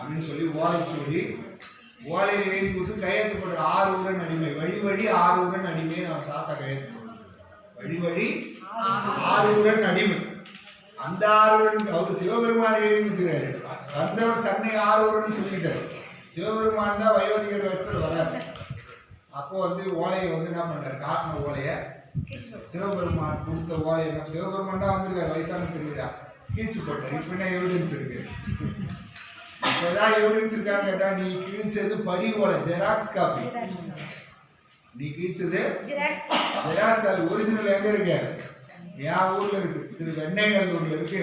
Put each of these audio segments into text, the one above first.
அப்படின்னு சொல்லி ஓலை சொல்லி ஓலையில் எழுதி கொடுத்து கையெழுத்து போட்டு ஆறு உடன் அடிமை. வழி வழி ஆறு உடன் அடிமை அவன் தாத்தா கையெழுத்து போட்டு வழி வழி ஆறு உடன் அடிமை. அந்த ஆறுடன் அவர் சிவபெருமான் எழுதிக்கிறாரு வந்தவர் தன்னை ஆறுடன் சொல்லிட்டாரு சிவபெருமான் தான் வயோதிகர் வருஷத்தில் வராரு. அப்போ வந்து ஓலையை வந்து என்ன பண்றாரு காட்டின ஓலையை சிவபெருமான் கொடுத்த ஓலை சிவபெருமான் தான் வந்திருக்காரு. வயசான பெரியதா கீழ்ச்சி போட்டார். இப்போ என்ன எவிடன்ஸ் இருக்கு? இப்போதான் எவிடன்ஸ் இருக்கான்னு கேட்டா நீ கிழிச்சது படி ஓலை ஜெராக்ஸ் காப்பி நீ கிழிச்சது ஜெராக்ஸ் காப்பி ஒரிஜினல் எங்க இருக்கு? என் ஊர்ல இருக்கு. திரு வெண்ணைநல்லூர்ல இருக்கு.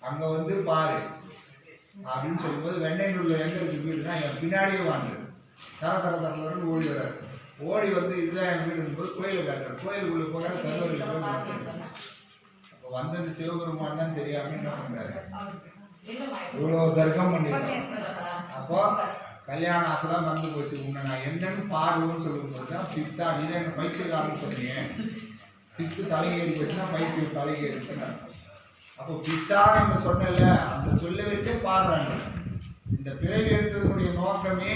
அங்க வந்து பாரு. அப்படின்னு சொல்லும்போது வெண்ணைநல்லூர்ல எங்க இருக்கு வீடுனா என் பின்னாடியே வாங்க. தர தர தரன்னு ஓடி வர்றாரு ஓடி வந்து இதுதான் என் வீடு போது கோயிலை காட்டுறாரு. கோயிலுக்குள்ள போறாரு கருவறையில் போய். அப்போ வந்தது சிவபெருமான் தான் தெரியாம என்ன பண்றாரு? இவ்வளோ தர்க்கம் பண்ணிருக்காங்க அப்போ கல்யாண ஆசைலாம் மறந்து போச்சு. உன்னை நான் என்னன்னு பாடுவோம்னு சொல்லும் போது தான் பித்தா நீ தான் என்ன பைத்தியக்காரன்னு சொன்னீங்க. பித்து தலையேறி போச்சுன்னா பைத்தியம் தலையேறிச்சுன்னு அப்போ பித்தான்னு நம்ம சொன்னல அந்த சொல்ல வச்சே பாடுறாங்க. இந்த பிறவி எடுத்ததுடைய நோக்கமே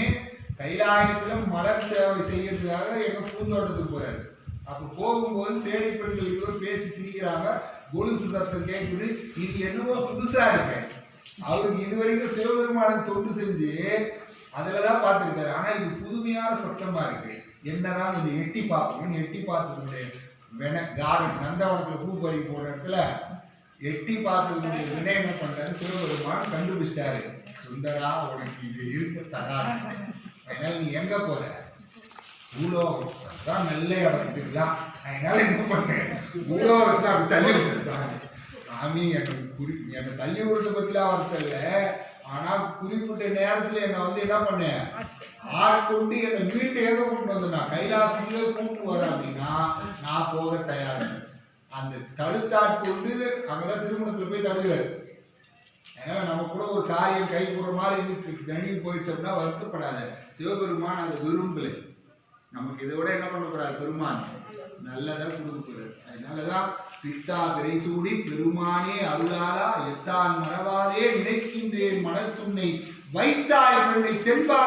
கைலாயத்திலும் மலர் சேவை செய்யறதுக்காக எங்கள் பூந்தோட்டத்துக்கு போகிறாரு அப்போ போகும்போது சேடி பெண்கள் இருவர் பேசி சிரிக்கிறாங்க. கொலுசு தத்தம் கேட்குது இது என்னவோ புதுசாக இருக்கு. அவருக்கு இது வரைக்கும் சிவபெருமானுக்கு தொண்டு செஞ்சு அதில் தான் பார்த்துருக்காரு. ஆனால் இது புதுமையான சத்தமா இருக்கு. என்னதான் கொஞ்சம் எட்டி பார்ப்போம்னு எட்டி பார்த்ததுடைய வென கார்டன் நந்தவனத்தில் பூ பறி போன இடத்துல எட்டி பார்த்ததுடைய வினை என்ன பண்றாரு? சிவபெருமான் கண்டுபிடிச்சிட்டாரு. சுந்தரா உனக்கு இது இருக்க தகாது. அதனால நீ எங்க போற? பூலோகம். தான் நல்ல இடத்துக்குலாம் அதனால என்ன பண்ணேன் பூலோகத்தை அப்படி தள்ளி விட்டேன் சாமி. சாமி எனக்கு குறி என்னை தள்ளி விடுறது பற்றிலாம் வார்த்தை இல்லை ஆனால் குறிப்பிட்ட நேரத்தில் என்னை வந்து என்ன பண்ணேன் ஆட்கொண்டு என்னை மீண்டு கொண்டு வந்து நான் கைலாசத்துக்கே கூட்டு வரேன் அப்படின்னா நான் போக தயார் அந்த தடுத்தாட்கொண்டு அங்கதான் திருமணத்தில் போய் தடுக்கிறாரு. ஏன்னா நம்ம கூட ஒரு காரியம் கை போடுற மாதிரி இருந்து கணிவு போயிடுச்சு அப்படின்னா வருத்தப்படாத. சிவபெருமான் அதை விரும்பலை. நமக்கு இதை விட என்ன பண்ண போறாரு? பெருமான். நல்லதாக கொடுக்க போறாரு. அதனாலதான் பித்தா பிறைசூடி பெருமானே அருளாளா எத்தான் மறவாதே நினைக்கின்றேன் மனத்துன்னை வைத்தாய் பெண்ணை தென்பால்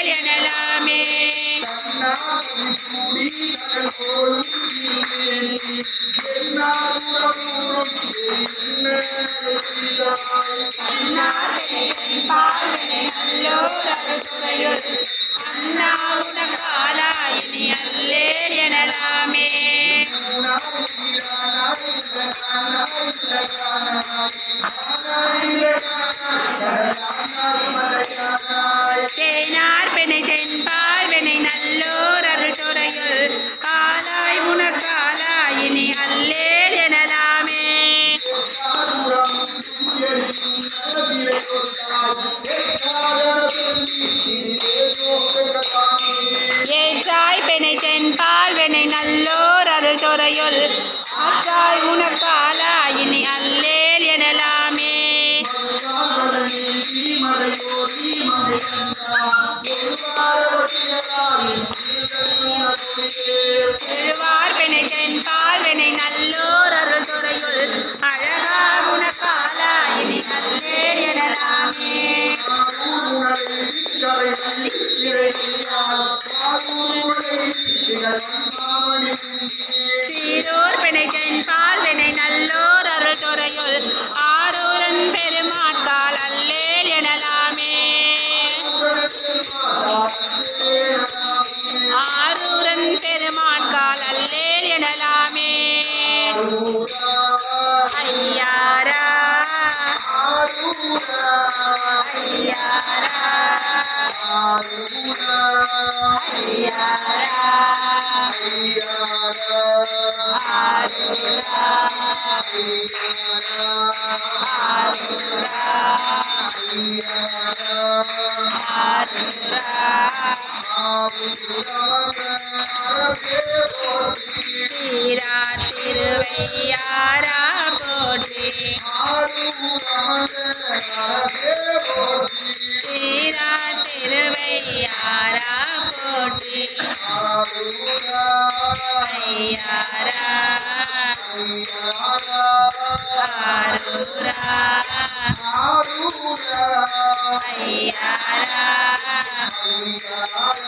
மேல் எனலாமே அன்னார் நல்லோர் ஏற்றாய் பெனை தென்பால் வெனை நல்லோர் அருள் துறையுள் ஆற்றாய் உனக்காலா இனி அல்லேல் எனலாமே. திருவார் பெனை நல்லோர் அருள் துறையுள் அழகா உன சீரோர் பிணை பால் வினை நல்லோர் அருள் துறையுள் ஆரூரன் பெருமாட்கால் அல்லேல் எனலாமே. ஆரூரன் பெருமாட்கால் அல்லேல் எனலாமே. ஐயாரா. ஆரூரா ஆரூரா ஆரூரா சீரா திருவையாரா போற்றி சீரா திருவையாரா போற்றி ஐயாரா ஆரூரா ஐயாரா ஆரூரா